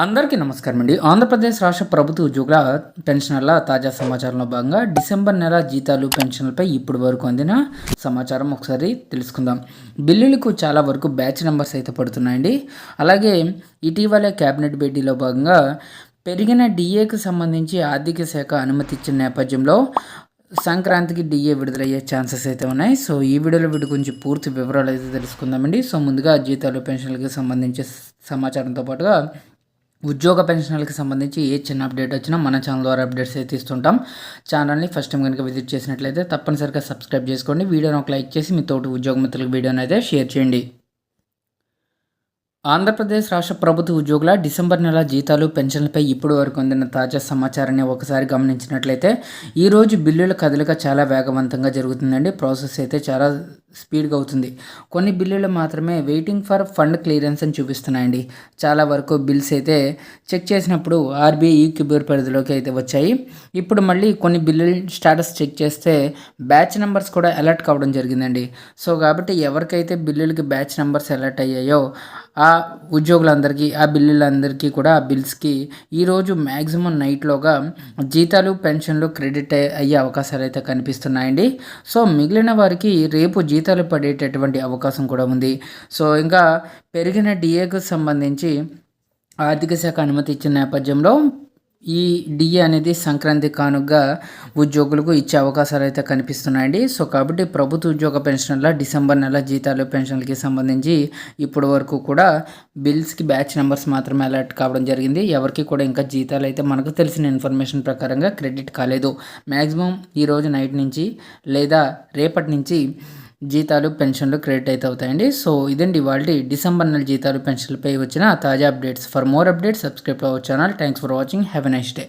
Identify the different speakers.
Speaker 1: అందరికీ నమస్కారం అండి. ఆంధ్రప్రదేశ్ రాష్ట్ర ప్రభుత్వ ఉద్యోగుల పెన్షనర్ల తాజా సమాచారంలో భాగంగా డిసెంబర్ నెల జీతాలు పెన్షన్లపై ఇప్పటి వరకు అందిన సమాచారం ఒకసారి తెలుసుకుందాం. బిల్లులకు చాలా వరకు బ్యాచ్ నెంబర్స్ అయితే పడుతున్నాయండి. అలాగే ఇటీవలే కేబినెట్ భేటీలో భాగంగా పెరిగిన డిఏకి సంబంధించి ఆర్థిక శాఖ అనుమతి ఇచ్చిన నేపథ్యంలో సంక్రాంతికి డిఏ విడుదలయ్యే ఛాన్సెస్ అయితే ఉన్నాయి. సో ఈ వీడియోలో వీటి గురించి పూర్తి వివరాలు అయితే తెలుసుకుందామండి. సో ముందుగా జీతాలు పెన్షన్లకి సంబంధించి సమాచారంతో పాటుగా ఉద్యోగ పెన్షన్లకు సంబంధించి ఏ చిన్న అప్డేట్ వచ్చినా మన ఛానల్ ద్వారా అప్డేట్స్ అయితే ఇస్తుంటాం. ఛానల్ని ఫస్ట్ టైం కనుక విజిట్ చేసినట్లయితే తప్పనిసరిగా సబ్స్క్రైబ్ చేసుకోండి. వీడియోని ఒక లైక్ చేసి మీ తోటి ఉద్యోగ మిత్రులకు వీడియోని అయితే షేర్ చేయండి. ఆంధ్రప్రదేశ్ రాష్ట్ర ప్రభుత్వ ఉద్యోగుల డిసెంబర్ నెల జీతాలు పెన్షన్లపై ఇప్పటి వరకు అందిన తాజా సమాచారాన్ని ఒకసారి గమనించినట్లయితే ఈరోజు బిల్లుల కదలిక చాలా వేగవంతంగా జరుగుతుందండి. ప్రాసెస్ అయితే చాలా స్పీడ్గా అవుతుంది. కొన్ని బిల్లులు మాత్రమే వెయిటింగ్ ఫర్ ఫండ్ క్లియరెన్స్ అని చూపిస్తున్నాయండి. చాలా వరకు బిల్స్ అయితే చెక్ చేసినప్పుడు ఆర్బీఐ ఈ క్యూబర్ పరిధిలోకి అయితే వచ్చాయి. ఇప్పుడు మళ్ళీ కొన్ని బిల్లుల స్టేటస్ చెక్ చేస్తే బ్యాచ్ నెంబర్స్ కూడా అలర్ట్ కావడం జరిగిందండి. సో కాబట్టి ఎవరికైతే బిల్లులకి బ్యాచ్ నెంబర్స్ అలర్ట్ అయ్యాయో ఆ ఉద్యోగులందరికీ ఆ బిల్లులందరికీ కూడా ఆ బిల్స్కి ఈరోజు మ్యాక్సిమం నైట్లోగా జీతాలు పెన్షన్లు క్రెడిట్ అయ్యే అవకాశాలు అయితే కనిపిస్తున్నాయండి. సో మిగిలిన వారికి రేపు జీతాలు పడేటటువంటి అవకాశం కూడా ఉంది. సో ఇంకా పెరిగిన డిఏకు సంబంధించి ఆర్థిక శాఖ అనుమతి ఇచ్చిన నేపథ్యంలో ఈ డిఏ అనేది సంక్రాంతి కానుకగా ఉద్యోగులకు ఇచ్చే అవకాశాలు అయితే కనిపిస్తున్నాయండి. సో కాబట్టి ప్రభుత్వ ఉద్యోగ పెన్షన్ల డిసెంబర్ నెల జీతాలు పెన్షన్లకి సంబంధించి ఇప్పటి వరకు కూడా బిల్స్కి బ్యాచ్ నెంబర్స్ మాత్రమే అలర్ట్ కావడం జరిగింది. ఎవరికి కూడా ఇంకా జీతాలు అయితే మనకు తెలిసిన ఇన్ఫర్మేషన్ ప్రకారంగా క్రెడిట్ కాలేదు. మ్యాక్సిమం ఈరోజు నైట్ నుంచి లేదా రేపటి నుంచి జీతాలు పెన్షన్లు క్రెడిట్ అయితే అవుతాయండి. సో ఇదండి వాళ్ళ డిసెంబర్ నెల జీతాలు పెన్షన్లపై వచ్చిన తాజా updates. For more updates subscribe our channel thanks for watching have a nice day